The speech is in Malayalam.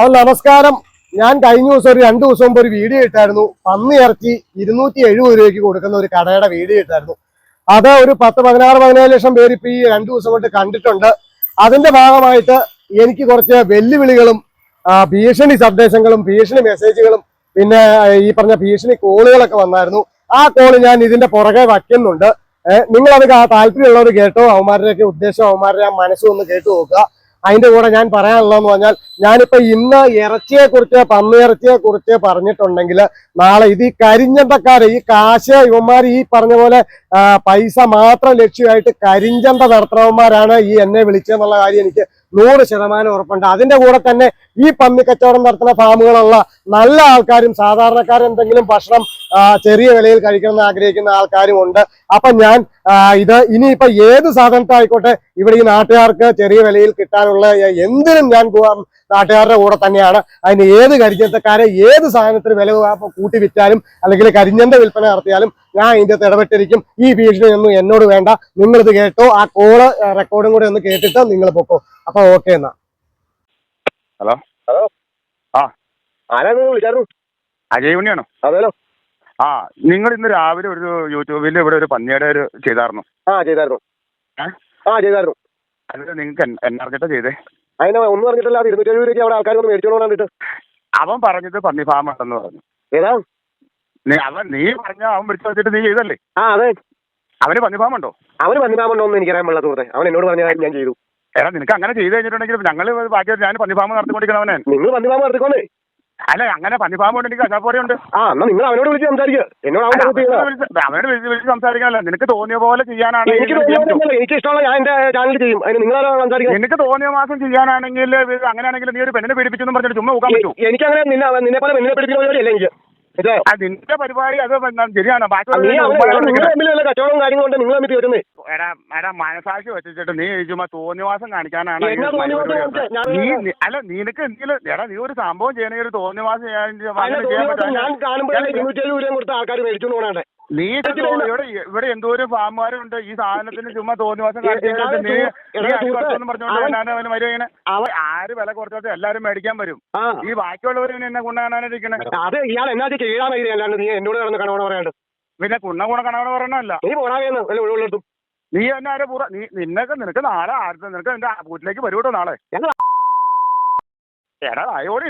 അപ്പോൾ നമസ്കാരം. ഞാൻ കഴിഞ്ഞ ദിവസം ഒരു രണ്ടു ദിവസം മുമ്പ് ഒരു വീഡിയോ ഇട്ടായിരുന്നു. പന്നി ഇറച്ചി ഇരുന്നൂറ്റി എഴുപത് രൂപയ്ക്ക് കൊടുക്കുന്ന ഒരു കടയുടെ വീഡിയോ ഇട്ടായിരുന്നു. അത് ഒരു പത്ത് പതിനാറ് പതിനേഴ് ലക്ഷം പേര് ഇപ്പൊ ഈ രണ്ടു ദിവസം കൊണ്ട് കണ്ടിട്ടുണ്ട്. അതിന്റെ ഭാഗമായിട്ട് എനിക്ക് കുറച്ച് വെല്ലുവിളികളും ഭീഷണി സന്ദേശങ്ങളും ഭീഷണി മെസ്സേജുകളും പിന്നെ ഈ പറഞ്ഞ ഭീഷണി കോളുകളൊക്കെ വന്നായിരുന്നു. ആ കോൾ ഞാൻ ഇതിന്റെ പുറകെ വയ്ക്കുന്നുണ്ട്. നിങ്ങൾ നിങ്ങളത് താല്പര്യമുള്ളവർ കേട്ടോ? അവന്മാരുടെയൊക്കെ ഉദ്ദേശം അവന്മാരുടെ ആ മനസ്സും ഒന്ന് കേട്ടു നോക്കുക. അതിന്റെ കൂടെ ഞാൻ പറയാനുള്ളതെന്ന് പറഞ്ഞാൽ ഞാനിപ്പോ ഇന്ന് ഇറച്ചിയെ കുറിച്ച് പന്നിയിറച്ചിയെ കുറിച്ച് പറഞ്ഞിട്ടുണ്ടെങ്കിൽ നാളെ ഇത് ഈ കരിഞ്ചന്തക്കാര് ഈ കാശ് ഇവന്മാർ ഈ പറഞ്ഞ പോലെ പൈസ മാത്രം ലക്ഷ്യമായിട്ട് കരിഞ്ചന്ത നടത്തുന്നവന്മാരാണ് ഈ എന്നെ വിളിച്ചതെന്നുള്ള കാര്യം എനിക്ക് നൂറ് ശതമാനം ഉറപ്പുണ്ട്. അതിന്റെ കൂടെ തന്നെ ഈ പന്നി കച്ചവടം നടത്തുന്ന ഫാമുകളുള്ള നല്ല ആൾക്കാരും സാധാരണക്കാരും എന്തെങ്കിലും ഭക്ഷണം ചെറിയ വിലയിൽ കഴിക്കണമെന്ന് ആഗ്രഹിക്കുന്ന ആൾക്കാരും ഉണ്ട്. അപ്പൊ ഞാൻ ഇത് ഇനിയിപ്പോ ഏത് സാധനത്തായിക്കോട്ടെ ഇവിടെ ഈ നാട്ടുകാർക്ക് ചെറിയ വിലയിൽ കിട്ടാനുള്ള എന്തിനും ഞാൻ നാട്ടുകാരുടെ കൂടെ തന്നെയാണ്. അതിന് ഏത് കരിഞ്ഞത്തക്കാരെ ഏത് സാധനത്തിന് വില കൂട്ടി വിറ്റാലും അല്ലെങ്കിൽ കരിഞ്ഞന്റെ വിൽപ്പന നടത്തിയാലും ഞാൻ ഇതിന്റെ അകത്ത് ഇടപെട്ടിരിക്കും. ഈ ഭീഷണി ഒന്നും എന്നോട് വേണ്ട. നിങ്ങളിത് കേട്ടോ. ആ കോൾ റെക്കോർഡും കൂടെ ഒന്ന് കേട്ടിട്ട് നിങ്ങൾ പൊക്കോ. അപ്പൊ ഓക്കെ എന്നാ. ഹലോ? ഹലോ? ആ. ആരാണ് വിളിച്ചായിരുന്നു അജയ് ഉണ്ണിയാണോ? അതേലോ? ആ നിങ്ങൾ ഇന്ന് രാവിലെ ഒരു യൂട്യൂബിൽ ഇവിടെ ഒരു പന്നിയുടെ ഒരു ചെയ്തായിരുന്നു. ആ ചെയ്തായിരുന്നു. ആ ചെയ്തായിരുന്നു. അതിൽ നിങ്ങൾക്ക് എന്നറിഞ്ഞിട്ടാ ചെയ്തേ. അതിന് ഒന്നും പറഞ്ഞിട്ടല്ല അത് ഇരുന്നൂറ്റി എഴുപത് രൂപയ്ക്ക് അവിടെ ആൾക്കാർ ഒന്ന് വേണ്ടിട്ട് അവൻ പറഞ്ഞത് പന്നി ഫാം ഉണ്ടെന്ന് പറഞ്ഞു. ഏതാ? നീ അവൻ നീ പറഞ്ഞ അവൻ വിളിച്ചു വെച്ചിട്ട് നീ ചെയ്തല്ലേ? ആ അതെ. അവന് പന്നി ഫാം ഉണ്ടോ അവന് പന്നി ഫാം ഉണ്ടോ എന്ന് എനിക്കറിയാൻ പാടില്ല സുഹൃത്തെ അവൻ എന്നോട് പറഞ്ഞ കാര്യം ഞാൻ ചെയ്തു. എടാ നിനക്ക് അങ്ങനെ ചെയ്തു കഴിഞ്ഞിട്ടുണ്ടെങ്കിൽ ഞങ്ങൾ ബാക്കി ഞാൻ പന്നി ഫാം നടത്തിക്കൊണ്ടിരിക്കണവനെ. നിങ്ങൾ പന്നി ഫാം നടത്തിക്കോന്നേ അല്ല അങ്ങനെ പന്നി ഫാം ഉണ്ട് എനിക്ക് കശാപ്പോടെ ഉണ്ട് ആ എന്നാ നിങ്ങൾ അവനോട് വിളിച്ച് സംസാരിക്കുക എന്നോട് അവൻ പറഞ്ഞത് ചെയ്തതാ. അവനോട് വിളിച്ച് വിളിച്ച് സംസാരിക്കാനല്ല. നിനക്ക് തോന്നിയ പോലെ ചെയ്യാനാണ് എനിക്ക് തോന്നിയൊന്നുമില്ല. എനിക്ക് ഇഷ്ടമുള്ള ഞാൻ എന്റെ ചാനൽ ചെയ്യും. അതിന് നിങ്ങളാരോ സംസാരിക്കുന്നത്? നിനക്ക് തോന്നിയ മാസം ചെയ്യാനാണെങ്കിൽ അങ്ങനെയാണെങ്കിൽ നീ ഒരു പെണ്ണിനെ പീഡിപ്പിച്ചെന്ന് പറഞ്ഞിട്ട് ചുമ്മാ നോക്കാൻ പറ്റൂ. എനിക്കങ്ങനെ നിന്നെ നിന്നെ പോലെ നിന്നെ പഠിപ്പിക്കുന്ന പരിപാടിയല്ല എനിക്ക്. നിന്റെ പരിപാടി അത് ശരിയാണ്. കച്ചവടം ബാക്കിയുള്ള നിങ്ങൾ കൊണ്ട് തമ്മിൽ എടാ എടാ മനസാക്ഷി വെച്ചിട്ട് നീ ചുമ്മാ തോന്നിവാസം കാണിക്കാനാണ് നീ അല്ല നിനക്ക് എന്തെങ്കിലും എടാ നീ ഒരു സംഭവം ചെയ്യണമെങ്കിൽ ഒരു തോന്നിവാസം ഞാൻ. കാണുമ്പോഴേ ആൾക്കാർ മേടിച്ചു നീ ഇവിടെ ഇവിടെ എന്തോരം ഫാമുകാരുണ്ട്. ഈ സാധനത്തിന് ചുമ്മാ തോന്നിവാസം കാണിച്ചു നീ അരി പറഞ്ഞോണ്ട് വരും ആര് വില കുറച്ചാൽ എല്ലാരും മേടിക്കാൻ വരും. ഈ ബാക്കിയുള്ളവർ എന്നെ കൊണ്ടാനാണിരിക്കണേ അത് ഇയാൾ എന്നാ ചെയ്താൽ മതി അല്ലാണ്ട് നീ എന്നോട് കിടന്ന് കണവണ പറയാണ്ട്. പിന്നെ കുണ്ണ കുണ കണവണ പറയണല്ല നീ പോണാകെന്ന് വല്ല ഒഴിവുള്ളടുത്തും നീ എന്നെ ആരെ പൂറ നീ നിന്നൊക്കെ നിനക്ക് നാളെ ആരുടെ നിനക്ക് എന്റെ വീട്ടിലേക്ക് വരൂട്ടോ നാളെ. എടാ അയോടെ